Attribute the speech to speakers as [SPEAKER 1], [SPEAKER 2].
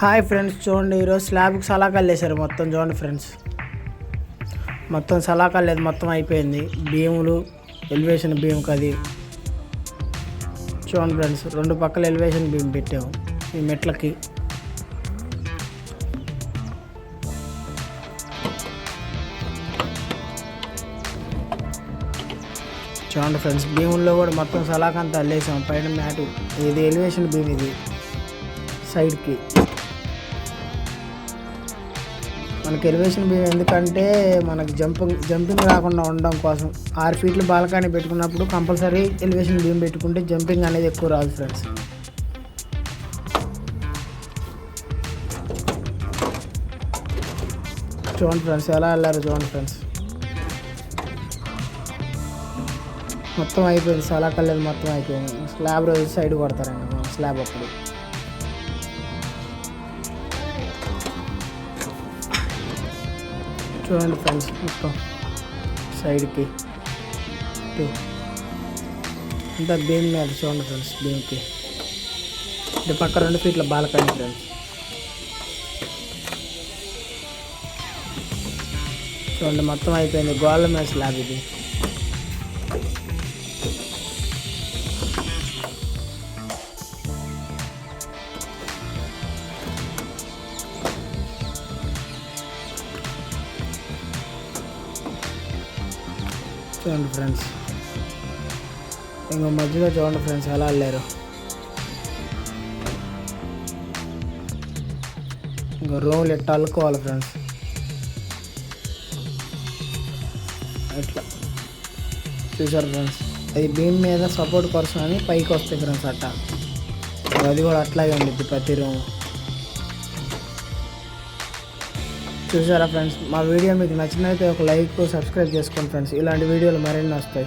[SPEAKER 1] Hi friends చూడండి ఈరోజు స్లాబ్కి సలాకాలు వేశారు మొత్తం చూడండి ఫ్రెండ్స్. మొత్తం సలాకాలు లేదు మొత్తం అయిపోయింది. భీములు ఎలివేషన్ భీముకి అది చూడండి ఫ్రెండ్స్ రెండు పక్కల ఎలివేషన్ భీమ్ పెట్టాము ఈ మెట్లకి. చూడండి ఫ్రెండ్స్ భీముల్లో కూడా మొత్తం సలాకంతా అల్లేసాం పైన మ్యాట్. ఇది ఎలివేషన్ భీమ్ ఇది సైడ్కి మనకి ఎలివేషన్ బీమ్ ఎందుకంటే మనకి జంపింగ్ జంపింగ్ రాకుండా ఉండడం కోసం ఆరు ఫీట్లు బాల్కనీ పెట్టుకున్నప్పుడు కంపల్సరీ ఎలివేషన్ బీమ్ పెట్టుకుంటే జంపింగ్ అనేది ఎక్కువ రాదు ఫ్రెండ్స్ చూడండి ఫ్రెండ్స్ ఎలా వెళ్ళారు చూడండి ఫ్రెండ్స్ మొత్తం అయిపోయింది సలా మొత్తం అయిపోయింది. స్లాబ్ రోజు సైడ్ కొడతారండి స్లాబ్ అప్పుడు చూడండి ఫ్రెండ్స్ మొత్తం సైడ్కి. ఇటు. అంతా బీమ్ మీద చూడండి ఫ్రెండ్స్ బీమ్కి ఇటు పక్క రెండు ఫీట్ల బాలకండి ఫ్రెండ్స్. చూడండి మొత్తం అయిపోయింది గోళ్ళ మీద స్లాబ్ ఇది. చూడండి ఫ్రెండ్స్. ఇంకో మధ్యలో చూడండి ఫ్రెండ్స్ ఎలా వెళ్ళారు. ఇంకో రూమ్లు ఎట్ట అల్లుకోవాలి ఫ్రెండ్స్. ఎట్లా చూసారు ఫ్రెండ్స్ అది బీమ్ మీద సపోర్ట్ కోసం అని పైకి వస్తాయి ఫ్రెండ్స్ అట్ట. అది కూడా అట్లాగే ఉండిద్ది ప్రతి రూమ్. చూసారా ఫ్రెండ్స్ మా వీడియో మీకు నచ్చినైతే ఒక లైక్ సబ్స్క్రైబ్ చేసుకోండి ఫ్రెండ్స్ ఇలాంటి వీడియోలు మరిన్ని వస్తాయి.